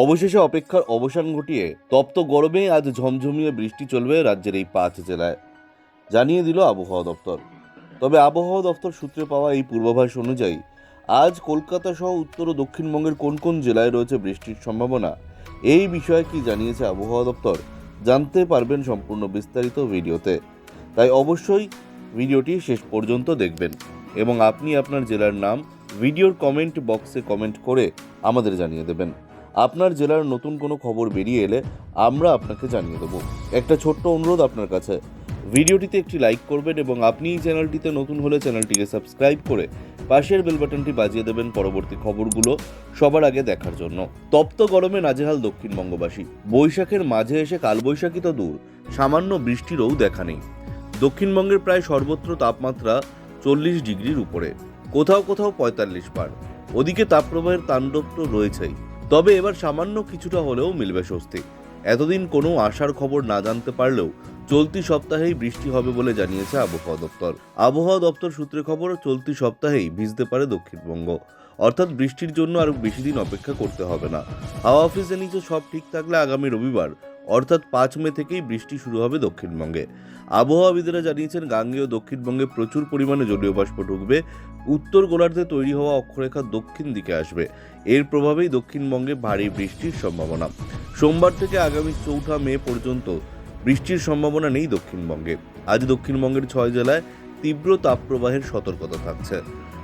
অবশেষে অপেক্ষার অবসান ঘটিয়ে তপ্ত গরমে আজ ঝমঝমিয়ে বৃষ্টি চলবে রাজ্যের এই পাঁচ জেলায়, জানিয়ে দিল আবহাওয়া দপ্তর। তবে আবহাওয়া দপ্তর সূত্রে পাওয়া এই পূর্বাভাস অনুযায়ী, আজ কলকাতা সহ উত্তর ও দক্ষিণবঙ্গের কোন কোন জেলায় রয়েছে বৃষ্টির সম্ভাবনা, এই বিষয়ে কি জানিয়েছে আবহাওয়া দপ্তর, জানতে পারবেন সম্পূর্ণ বিস্তারিত ভিডিওতে। তাই অবশ্যই ভিডিওটি শেষ পর্যন্ত দেখবেন এবং আপনি আপনার জেলার নাম, ভিডিওর কমেন্ট বক্সে কমেন্ট করে আমাদের জানিয়ে দেবেন। আপনার জেলার নতুন কোনো খবর বেরিয়ে এলে আমরা আপনাকে জানিয়ে দেবো। একটা ছোট্ট অনুরোধ আপনার কাছে। ভিডিওটিতে একটি লাইক করবেন এবং আপনি এই চ্যানেলটিতে নতুন হলে চ্যানেলটিকে সাবস্ক্রাইব করে পাশের বেল বাটনটি বাজিয়ে দেবেন পরবর্তী খবরগুলো সবার আগে দেখার জন্য। তপ্ত গরমে নাজেহাল দক্ষিণবঙ্গবাসী। বৈশাখের মাঝে এসে কালবৈশাখী তো দূর। সামান্য বৃষ্টিরও দেখা নেই। দক্ষিণবঙ্গের প্রায় সর্বত্র তাপমাত্রা চল্লিশ ডিগ্রির উপরে। কোথাও কোথাও পঁয়তাল্লিশ পার ওদিকে তাপপ্রবাহের তাণ্ডব তো রয়েছেই। তবে এবার সামান্য কিছুটা হলেও মিলবে স্বস্তি। এতদিন কোনো আশার খবর না জানতে পারলেও চলতি সপ্তাহেই বৃষ্টি হবে বলে জানিয়েছে আবহাওয়া দপ্তর। আবহাওয়া দপ্তর সূত্রে খবর, চলতি সপ্তাহেই ভিজতে পারে দক্ষিণবঙ্গ। অর্থাৎ বৃষ্টির জন্য আরও বেশি দিন অপেক্ষা করতে হবে না। হাওয়া অফিসে নিচে সব ঠিক থাকলে আগামী রবিবার অর্থাৎ পাঁচ মে থেকেই বৃষ্টি শুরু হবে দক্ষিণবঙ্গে। আবহাওয়াবিদেরা জানিয়েছেন, গাঙ্গেয় দক্ষিণবঙ্গে প্রচুর পরিমাণে জলীয় বাষ্প ঢুকবে। উত্তর গোলার্ধে তৈরি হওয়া অক্ষরেখা দক্ষিণ দিকে আসবে। এর প্রভাবেই দক্ষিণবঙ্গে ভারী বৃষ্টির সম্ভাবনা। সোমবার থেকে আগামী চৌঠা মে পর্যন্ত বৃষ্টির সম্ভাবনা নেই দক্ষিণবঙ্গে। আজ দক্ষিণবঙ্গের ছয় জেলায় তীব্র তাপপ্রবাহের সতর্কতা থাকছে।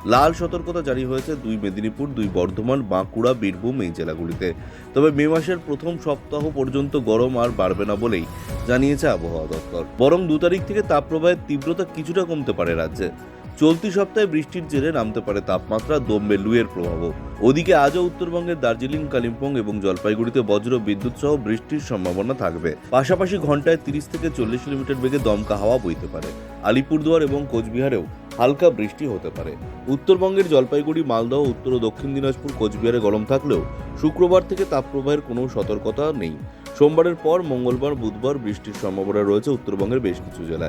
লাল সতর্কতা জারি হয়েছে দুই মেদিনীপুর, দুই বর্ধমান, বাঁকুড়া, বীরভূম এই জেলাগুলিতে। তবে মে মাসের প্রথম সপ্তাহ পর্যন্ত গরম আর বাড়বে না বলেই জানিয়েছে আবহাওয়া দপ্তর। বরং দু তারিখ থেকে তাপপ্রবাহের তীব্রতা কিছুটা কমতে পারে রাজ্যে। চলতি সপ্তাহে বৃষ্টির জেরে নামতে পারে তাপমাত্রা, দমবে লুয়ের প্রভাবও। ওদিকে আজও উত্তরবঙ্গের দার্জিলিং, কালিম্পং এবং জলপাইগুড়িতে বজ্র বিদ্যুৎ সহ বৃষ্টির সম্ভাবনা থাকবে। পাশাপাশি ঘন্টায় তিরিশ থেকে চল্লিশ কিলোমিটার বেগে দমকা হাওয়া বইতে পারে। আলিপুরদুয়ার এবং কোচবিহারেও হালকা বৃষ্টি হতে পারে। উত্তরবঙ্গের জলপাইগুড়ি মালদহ উত্তর ও দক্ষিণ দিনাজপুর, কোচবিহারে গরম থাকলেও শুক্রবার থেকে তাপপ্রবাহের কোনো সতর্কতা নেই। সোমবারের পর মঙ্গলবার, বুধবার বৃষ্টির সম্ভাবনা রয়েছে উত্তরবঙ্গের বেশ কিছু জেলায়।